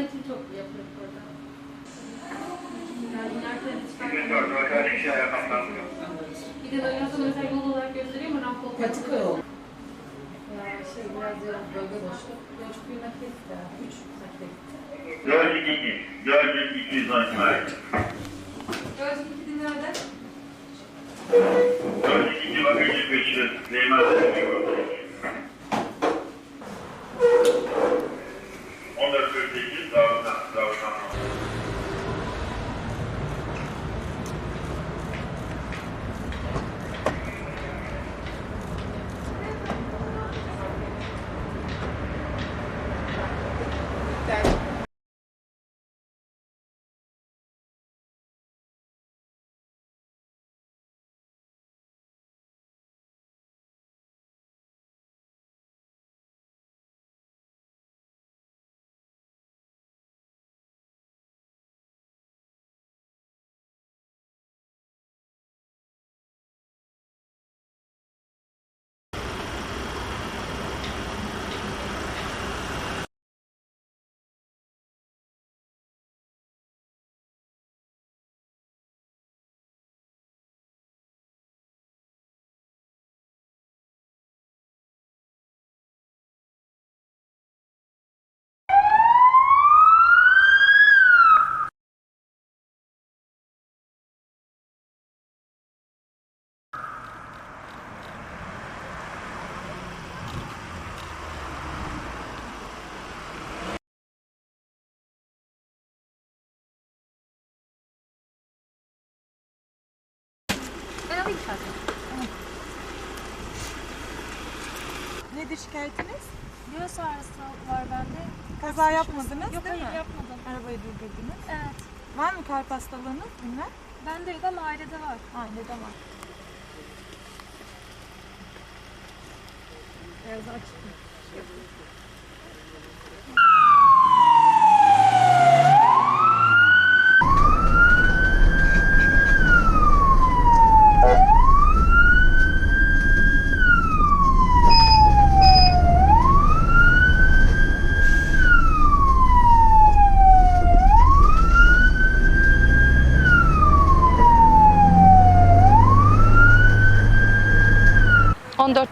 çok yapıyor burada. Yani inerken dört vakit kişi ayakkabılanmıyor. Bir de nasıl mesela yol olarak göstereyim mi? Rampa olarak. Patika yol. Ya şey biraz yarım bölge boşluk. Göç kıyına kesti. Üç paket. Gölcük 2. Gölcük 212 metre. Gölcük iki nerede? Gölcük 2 bakıcı 500. Süleyman Selçuk. 1448 Nedir şikayetiniz? Göğüs ağrısı var bende. Kaza yapmadınız Yok değil hayır mi? yapmadım. Arabayı durdurdunuz. Evet. Var mı kalp hastalığınız? Bilmem. Bende yok ama ailede var. Ailede var. Biraz açık.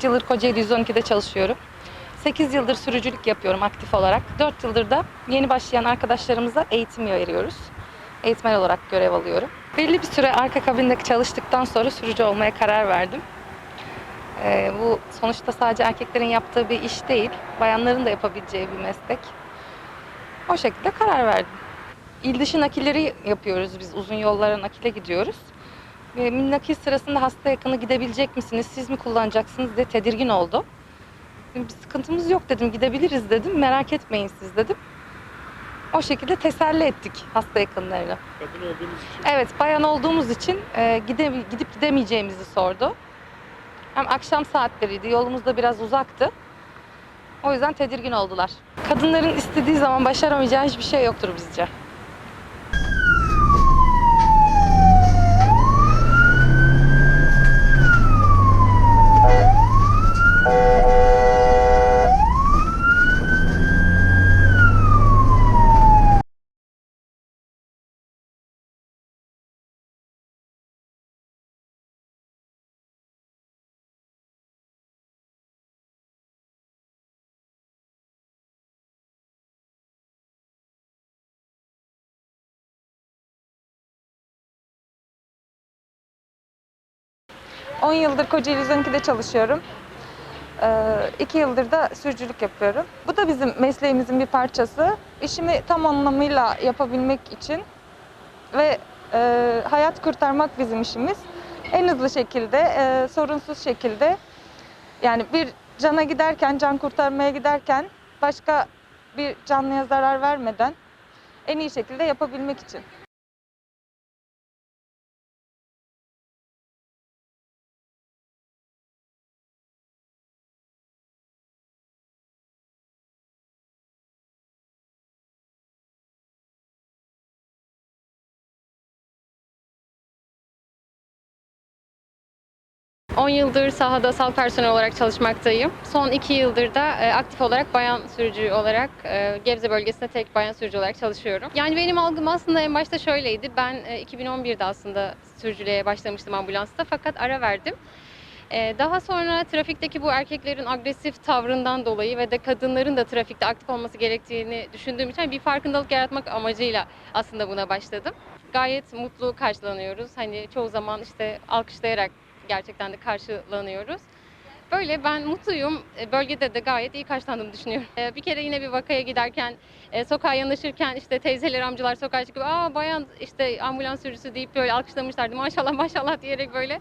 14 yıldır Kocaeli 112'de çalışıyorum. 8 yıldır sürücülük yapıyorum aktif olarak. 4 yıldır da yeni başlayan arkadaşlarımıza eğitim veriyoruz. Eğitmen olarak görev alıyorum. Belli bir süre arka kabinde çalıştıktan sonra sürücü olmaya karar verdim. Ee, bu sonuçta sadece erkeklerin yaptığı bir iş değil, bayanların da yapabileceği bir meslek. O şekilde karar verdim. İl dışı nakilleri yapıyoruz biz, uzun yollara nakile gidiyoruz. Ve nakil sırasında hasta yakını gidebilecek misiniz, siz mi kullanacaksınız diye tedirgin oldu. Bir sıkıntımız yok dedim, gidebiliriz dedim, merak etmeyin siz dedim. O şekilde teselli ettik hasta yakınlarını. Kadın olduğunuz için Evet, bayan olduğumuz için e, gide, gidip gidemeyeceğimizi sordu. Hem akşam saatleriydi, yolumuz da biraz uzaktı. O yüzden tedirgin oldular. Kadınların istediği zaman başaramayacağı hiçbir şey yoktur bizce. 10 yıldır Kocaeli 112'de çalışıyorum. 2 yıldır da sürücülük yapıyorum. Bu da bizim mesleğimizin bir parçası. İşimi tam anlamıyla yapabilmek için ve e, hayat kurtarmak bizim işimiz. En hızlı şekilde, e, sorunsuz şekilde yani bir cana giderken, can kurtarmaya giderken başka bir canlıya zarar vermeden en iyi şekilde yapabilmek için. 10 yıldır sahada sağlık personeli olarak çalışmaktayım. Son 2 yıldır da e, aktif olarak bayan sürücü olarak e, Gebze bölgesinde tek bayan sürücü olarak çalışıyorum. Yani benim algım aslında en başta şöyleydi. Ben e, 2011'de aslında sürücülüğe başlamıştım ambulansta fakat ara verdim. E, Daha sonra trafikteki bu erkeklerin agresif tavrından dolayı ve de kadınların da trafikte aktif olması gerektiğini düşündüğüm için bir farkındalık yaratmak amacıyla aslında buna başladım. Gayet mutlu karşılanıyoruz. Hani çoğu zaman işte alkışlayarak gerçekten de karşılanıyoruz. Böyle ben mutluyum. E, Bölgede de gayet iyi karşılandığımı düşünüyorum. E, Bir kere yine bir vakaya giderken, e, sokağa yanaşırken işte teyzeler, amcalar sokağa çıkıp aa bayan işte ambulans sürücüsü deyip böyle alkışlamışlardı. Maşallah maşallah diyerek böyle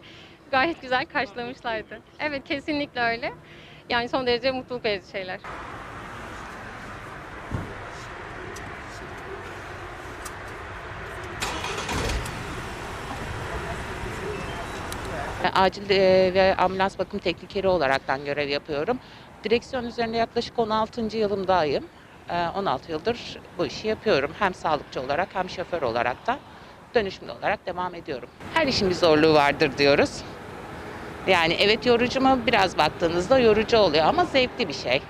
gayet güzel karşılamışlardı. Evet kesinlikle öyle. Yani son derece mutluluk verici şeyler. Acil e, ve ambulans bakım teknikeri olaraktan görev yapıyorum. Direksiyon üzerinde yaklaşık 16. yılımdayım. E, 16 yıldır bu işi yapıyorum. Hem sağlıkçı olarak hem şoför olarak da dönüşümlü olarak devam ediyorum. Her işin bir zorluğu vardır diyoruz. Yani evet yorucu mu? Biraz baktığınızda yorucu oluyor ama zevkli bir şey.